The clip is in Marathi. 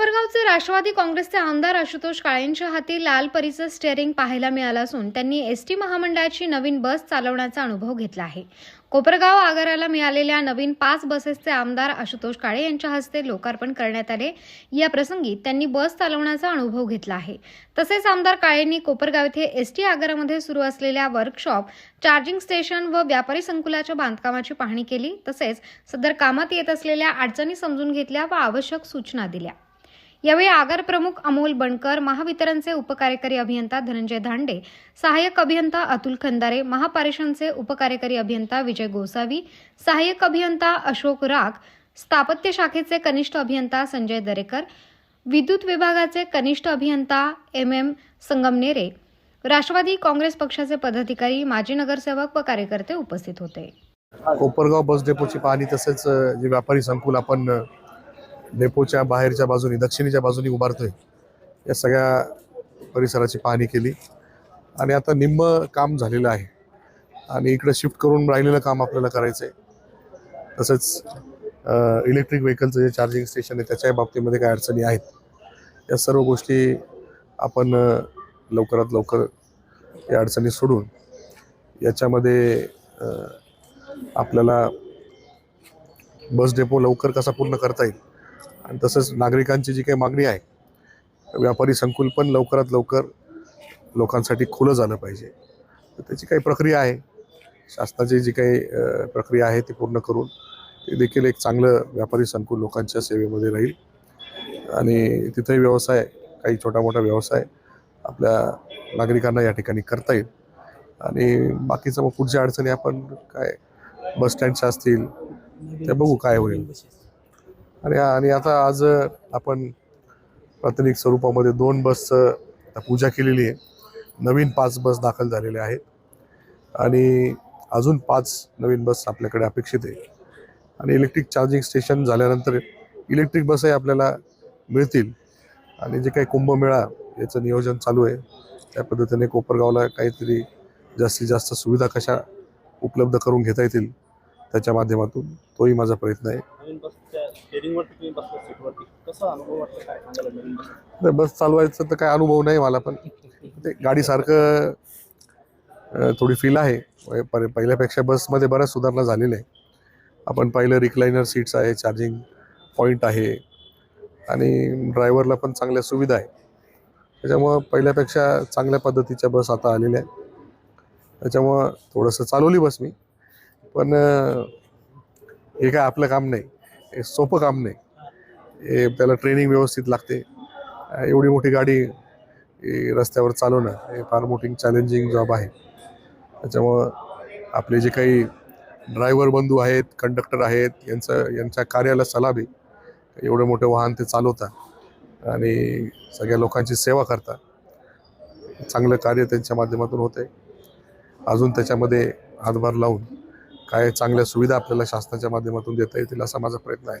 कोपरगावचे राष्ट्रवादी काँग्रेसचे आमदार आशुतोष काळेंच्या हाती लाल परीचं स्टेअरिंग पाहायला मिळालं असून त्यांनी एस टी महामंडळाची नवीन बस चालवण्याचा अनुभव घेतला आहे. कोपरगाव आगाराला मिळालेल्या नवीन पाच बसेसचे आमदार आशुतोष काळे यांच्या हस्ते लोकार्पण करण्यात आले. या प्रसंगी त्यांनी बस चालवण्याचा अनुभव घेतला आहे. तसेच आमदार काळेंनी कोपरगाव येथे एस टी आगारामध्ये सुरू असलेल्या वर्कशॉप चार्जिंग स्टेशन व व्यापारी संकुलाच्या बांधकामाची पाहणी केली. तसेच सदर कामात येत असलेल्या अडचणी समजून घेतल्या व आवश्यक सूचना दिल्या. यावेळी आगार प्रमुख अमोल बनकर महावितरणचे उपकार्यकारी अभियंता धनंजय धांडे सहाय्यक अभियंता अतुल खंदारे महापारेषणचे उपकार्यकारी अभियंता विजय गोसावी सहाय्यक अभियंता अशोक राग स्थापत्य शाखेचे कनिष्ठ अभियंता संजय दरेकर विद्युत विभागाचे कनिष्ठ अभियंता M M Sangamnere Rashtrawadi Congress पक्षाचे पदाधिकारी माजी नगरसेवक व कार्यकर्ते उपस्थित होते. कोपरगाव बस डेपोची पाहणी तसेच जे व्यापारी संकुल आपण डेपोच्या बाहेरच्या बाजूनी दक्षिणेच्या बाजूनी उभारतोय. या सगळ्या परिसराची पाहणी केली. आणि आता निम्म काम झालेलं आहे. आणि इकडे शिफ्ट करून राहिलेलं काम आपल्याला करायचं आहे तसंच इलेक्ट्रिक व्हेकलचं जे चार्जिंग स्टेशन आहे त्याच्या बाबतीमध्ये काय अडचणी आहेत. या सर्व गोष्टी आपण लवकरात लवकर या अडचणी सोडून याच्यामध्ये आपल्याला बस डेपो लवकर कसा पूर्ण करता येईल आणि तसंच नागरिकांची जी काही मागणी आहे व्यापारी संकुल पण लवकरात लवकर लोकांसाठी खुलं झालं पाहिजे. तर त्याची काही प्रक्रिया आहे. शासनाची जी काही प्रक्रिया आहे ती पूर्ण करून ते देखील एक चांगलं व्यापारी संकुल लोकांच्या सेवेमध्ये राहील. आणि तिथेही व्यवसाय काही छोटा मोठा व्यवसाय आपल्या नागरिकांना या ठिकाणी करता येईल. आणि बाकीचं मग पुढच्या अडचणी आपण काय बस स्टँडच्या असतील ते बघू काय होईल. आणि आणि आता आज आपण प्राथमिक स्वरूपामध्ये दोन बसचं पूजा केलेली आहे. नवीन पाच बस दाखल झालेल्या आहेत. आणि अजून पाच नवीन बस आपल्याकडे अपेक्षित आहे. आणि इलेक्ट्रिक चार्जिंग स्टेशन झाल्यानंतर इलेक्ट्रिक बसही आपल्याला मिळतील. आणि जे काही कुंभमेळा याचं नियोजन चालू आहे त्या पद्धतीने कोपरगावला काहीतरी जास्तीत जास्त सुविधा कशा उपलब्ध करून घेता येतील त्याच्या माध्यमातून तोही माझा प्रयत्न आहे. तुम्ही बसला सीटवरती कसा अनुभव वाटतो काय सांगायला नवीन बस नाही, बस चालवायचं तर काय अनुभव नाही मला पण ते गाडीसारखं अं, थोडी फील आहे. प- पहिल्यापेक्षा बसमध्ये बऱ्याच सुधारणा झालेल्या आहे आपण पाहिलं रिक्लायनर सीट्स आहे चार्जिंग पॉईंट आहे आणि ड्रायव्हरला पण चांगल्या सुविधा आहे त्याच्यामुळं पहिल्यापेक्षा चांगल्या पद्धतीच्या बस आता आलेल्या आहेत. त्याच्यामुळं थोडंसं चालवली बस मी पण हे काय आपलं काम नाही. हे सोपं काम नाही. हे त्याला ट्रेनिंग व्यवस्थित लागते. एवढी मोठी गाडी रस्त्यावर चालवणं हे फार मोठी चॅलेंजिंग जॉब आहे. त्याच्यामुळं आपले जे काही ड्रायव्हर बंधू आहेत कंडक्टर आहेत यांचं यांच्या कार्याला सलाम आहे. एवढं मोठं वाहन ते चालवतात आणि सगळ्या लोकांची सेवा करतात. चांगलं कार्य त्यांच्या माध्यमातून होतं आहे अजून त्याच्यामध्ये हातभार लावून काय चांगल्या सुविधा आपल्याला शासनाच्या माध्यमातून देता येतील असा माझा प्रयत्न आहे.